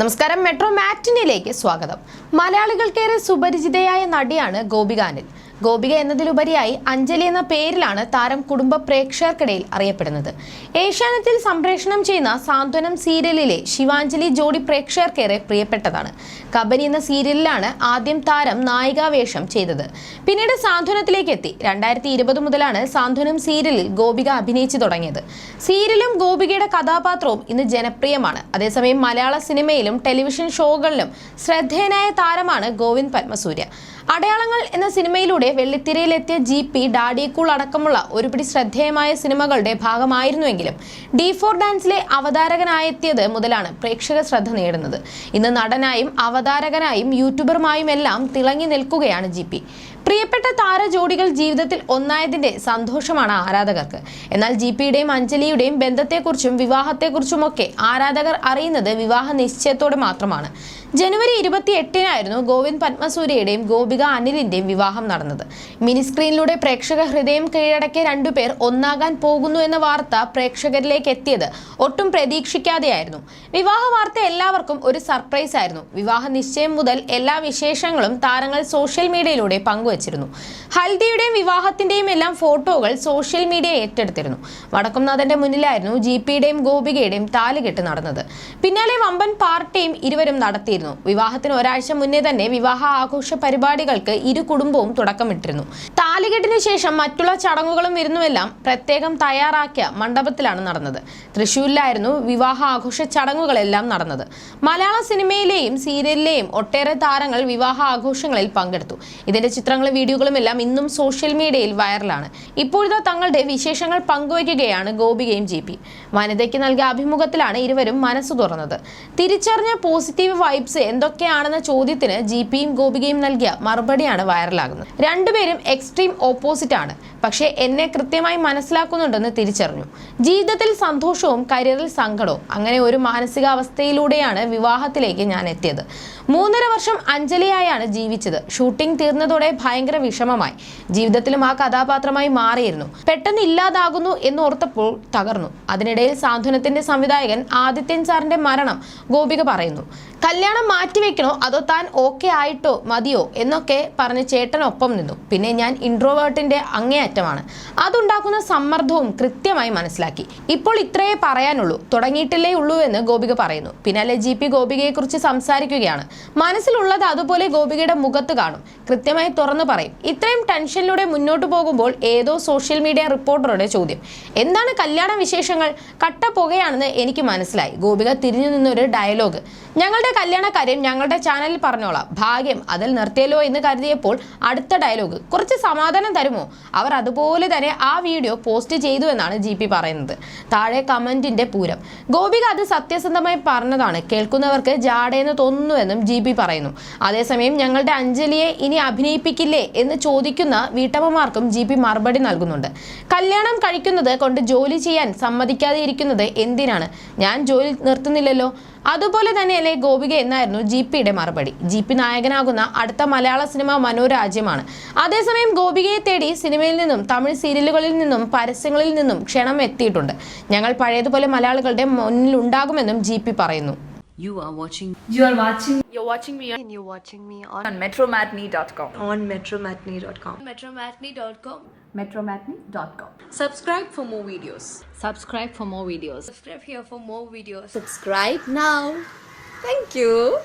നമസ്കാരം. മെട്രോ മാറ്റിനിലേക്ക് സ്വാഗതം. മലയാളികൾക്കേറെ സുപരിചിതയായ നടിയാണ് ഗോപിക അനിൽ ഗോപിക എന്നതിലുപരിയായി അഞ്ജലി എന്ന പേരിലാണ് താരം കുടുംബ പ്രേക്ഷകർക്കിടയിൽ അറിയപ്പെടുന്നത്. ഏഷ്യാനെറ്റിൽ സംപ്രേഷണം ചെയ്യുന്ന സാന്ത്വനം സീരിയലിലെ ശിവാഞ്ജലി ജോഡി പ്രേക്ഷകർക്കേറെ പ്രിയപ്പെട്ടതാണ്. കബനി എന്ന സീരിയലിലാണ് ആദ്യം താരം നായികാവേഷം ചെയ്തത്. പിന്നീട് സാന്ത്വനത്തിലേക്ക് എത്തി. രണ്ടായിരത്തി ഇരുപത് മുതലാണ് സാന്ത്വനം സീരിയലിൽ ഗോപിക അഭിനയിച്ചു തുടങ്ങിയത്. സീരിയലും ഗോപികയുടെ കഥാപാത്രവും ഇന്ന് ജനപ്രിയമാണ്. അതേസമയം മലയാള സിനിമയിലും ടെലിവിഷൻ ഷോകളിലും ശ്രദ്ധേയനായ താരമാണ് ഗോവിന്ദ് പത്മസൂര്യ. അടയാളങ്ങൾ എന്ന സിനിമയിലൂടെ വെള്ളിത്തിരയിലെത്തിയ ജി പി കൂൾ അടക്കമുള്ള ഒരുപിടി ശ്രദ്ധേയമായ സിനിമകളുടെ ഭാഗമായിരുന്നുവെങ്കിലും ഡി ഫോർ ഡാൻസിലെ അവതാരകനായെത്തിയത് മുതലാണ് പ്രേക്ഷക ശ്രദ്ധ നേടുന്നത്. ഇന്ന് നടനായും അവതാരകനായും യൂട്യൂബറുമായും എല്ലാം തിളങ്ങി നിൽക്കുകയാണ് ജി പി. പ്രിയപ്പെട്ട താരജോഡികൾ ജീവിതത്തിൽ ഒന്നായതിന്റെ സന്തോഷമാണ് ആരാധകർക്ക്. എന്നാൽ ജി പിയുടെയും അഞ്ജലിയുടെയും ബന്ധത്തെക്കുറിച്ചും വിവാഹത്തെക്കുറിച്ചുമൊക്കെ ആരാധകർ അറിയുന്നത് വിവാഹ നിശ്ചയത്തോടെ മാത്രമാണ്. ജനുവരി ഇരുപത്തി എട്ടിനായിരുന്നു ഗോവിന്ദ് പത്മസൂര്യയുടെയും ഗോപിക അനിലിന്റെയും വിവാഹം നടന്നത്. മിനി സ്ക്രീനിലൂടെ പ്രേക്ഷക ഹൃദയം കീഴടക്കിയ രണ്ടുപേർ ഒന്നാകാൻ പോകുന്നു എന്ന വാർത്ത പ്രേക്ഷകരിലേക്ക് എത്തിയത് ഒട്ടും പ്രതീക്ഷിക്കാതെയായിരുന്നു. വിവാഹ വാർത്ത എല്ലാവർക്കും ഒരു സർപ്രൈസ് ആയിരുന്നു. വിവാഹ നിശ്ചയം മുതൽ എല്ലാ വിശേഷങ്ങളും താരങ്ങൾ സോഷ്യൽ മീഡിയയിലൂടെ പങ്കുവച്ചിരുന്നു. ഹൽദിയുടെയും വിവാഹത്തിന്റെയും എല്ലാം ഫോട്ടോകൾ സോഷ്യൽ മീഡിയ ഏറ്റെടുത്തിരുന്നു. വടക്കുംനാഥന്റെ മുന്നിലായിരുന്നു ജി പിയുടെയും ഗോപികയുടെയും താലുകെട്ട് നടന്നത്. പിന്നാലെ വമ്പൻ പാർട്ടിയും ഇരുവരും നടത്തിയിരുന്നു. വിവാഹത്തിന് ഒരാഴ്ച മുന്നേ തന്നെ വിവാഹ ആഘോഷ പരിപാടികൾക്ക് ഇരു കുടുംബവും തുടക്കമിട്ടിരുന്നു. താലികെട്ടിന് ശേഷം മറ്റുള്ള ചടങ്ങുകളും വിരുന്നുമെല്ലാം പ്രത്യേകം തയ്യാറാക്കിയ മണ്ഡപത്തിലാണ് നടന്നത്. തൃശ്ശൂരിലായിരുന്നു വിവാഹ ആഘോഷ ചടങ്ങുകളെല്ലാം നടന്നത്. മലയാള സിനിമയിലെയും സീരിയലിലെയും ഒട്ടേറെ താരങ്ങൾ വിവാഹ ആഘോഷങ്ങളിൽ പങ്കെടുത്തു. ഇതിന്റെ ചിത്രങ്ങളും വീഡിയോകളും എല്ലാം ഇന്നും സോഷ്യൽ മീഡിയയിൽ വൈറലാണ്. ഇപ്പോഴത്തെ തങ്ങളുടെ വിശേഷങ്ങൾ പങ്കുവയ്ക്കുകയാണ് ഗോപികയും ജി പി. വനിതയ്ക്ക് നൽകിയ അഭിമുഖത്തിലാണ് ഇരുവരും മനസ്സ് തുറന്നത്. തിരിച്ചറിഞ്ഞ പോസിറ്റീവ് വൈബ്സ് എന്തൊക്കെയാണെന്ന ചോദ്യത്തിന് ജി പിയും ഗോപികയും നൽകിയ മറുപടിയാണ് വൈറലാകുന്നത്. രണ്ടുപേരും എക്സ്ട്രീം ഓപ്പോസിറ്റ് ആണ്. പക്ഷേ എന്നെ കൃത്യമായി മനസ്സിലാക്കുന്നുണ്ടെന്ന് തിരിച്ചറിഞ്ഞു. ജീവിതത്തിൽ സന്തോഷവും കരിയറിൽ സങ്കടവും അങ്ങനെ ഒരു മാനസികാവസ്ഥയിലൂടെയാണ് വിവാഹത്തിലേക്ക് ഞാൻ എത്തിയത്. മൂന്നര വർഷം അഞ്ജലിയായാണ് ജീവിച്ചത്. ഷൂട്ടിംഗ് തീർന്നതോടെ ഭയങ്കര വിഷമമായി. ജീവിതത്തിലും ആ കഥാപാത്രമായി മാറിയിരുന്നു. പെട്ടെന്ന് ഇല്ലാതാകുന്നു എന്ന് ഓർത്തപ്പോൾ തകർന്നു. അതിനിടയിൽ സാന്ത്വനത്തിന്റെ സംവിധായകൻ ആദിത്യൻ സാറിന്റെ മരണം ഗോപിക പറയുന്നു. കല്യാണം മാറ്റിവെക്കണോ അതോ താൻ ഓക്കെ ആയിട്ടോ മതിയോ? എന്നൊക്കെ പറഞ്ഞ് ചേട്ടനൊപ്പം നിന്നു. പിന്നെ ഞാൻ ഇൻട്രോവേർട്ടിന്റെ അങ്ങേയറ്റമാണ്. അതുണ്ടാക്കുന്ന സമ്മർദ്ദവും കൃത്യമായി മനസ്സിലാക്കി. ഇപ്പോൾ ഇത്രയേ പറയാനുള്ളൂ. തുടങ്ങിയിട്ടില്ലേ ഉള്ളൂ എന്ന് ഗോപിക പറയുന്നു. പിന്നാലെ ജി പി ഗോപികയെക്കുറിച്ച് സംസാരിക്കുകയാണ്. മനസ്സിലുള്ളത് അതുപോലെ ഗോപികയുടെ മുഖത്ത് കാണും. കൃത്യമായി തുറന്നു പറയും. ഇത്രയും ടെൻഷനിലൂടെ മുന്നോട്ട് പോകുമ്പോൾ ഏതോ സോഷ്യൽ മീഡിയ റിപ്പോർട്ടറുടെ ചോദ്യം. എന്താണ് കല്യാണ വിശേഷങ്ങൾ? കട്ട പുകയാണെന്ന് എനിക്ക് മനസ്സിലായി. ഗോപിക തിരിഞ്ഞു നിന്നൊരു ഡയലോഗ് ഞങ്ങളുടെ കല്യാണ കാര്യം ഞങ്ങളുടെ ചാനലിൽ പറഞ്ഞോളാം. ഭാഗ്യം അതിൽ നിർത്തിയല്ലോ എന്ന് കരുതിയപ്പോൾ അടുത്ത ഡയലോഗ് കുറച്ച് സമാധാനം തരുമോ? അവർ അതുപോലെ തന്നെ ആ വീഡിയോ പോസ്റ്റ് ചെയ്തു എന്നാണ് ജി പി പറയുന്നത്. താഴെ കമന്റിന്റെ പൂരം. ഗോപിക അത് സത്യസന്ധമായി പറഞ്ഞതാണ്. കേൾക്കുന്നവർക്ക് ജാടയെന്ന് തോന്നുന്നുവെന്നും ജി പി പറയുന്നു. അതേസമയം ഞങ്ങളുടെ അഞ്ജലിയെ ഇനി അഭിനയിപ്പിക്കില്ലേ എന്ന് ചോദിക്കുന്ന വീട്ടമ്മമാർക്കും ജി പി മറുപടി നൽകുന്നുണ്ട്. കല്യാണം കഴിക്കുന്നത് കൊണ്ട് ജോലി ചെയ്യാൻ സമ്മതിക്കാതെ ഇരിക്കുന്നത് എന്തിനാണ്? ഞാൻ ജോലി നിർത്തുന്നില്ലല്ലോ. അതുപോലെ തന്നെയല്ലേ ഗോപിക എന്നായിരുന്നു ജി പിയുടെ മറുപടി ജി പി നായകനാകുന്ന അടുത്ത മലയാള സിനിമ മനോരാജ്യമാണ് അതേസമയം ഗോപികയെ തേടി സിനിമയിൽ നിന്നും തമിഴ് സീരിയലുകളിൽ നിന്നും പരസ്യങ്ങളിൽ നിന്നും ക്ഷണം എത്തിയിട്ടുണ്ട് ഞങ്ങൾ പഴയതുപോലെ മലയാളികളുടെ മുന്നിൽ ഉണ്ടാകുമെന്നും ജി പി പറയുന്നു You are watching You are watching You're watching me and you're watching me on on metromatney.com. on metromatney.com. metromatney.com. Metromatney.com. Subscribe for more videos. subscribe for more videos Subscribe here for more videos. Subscribe now. Thank you.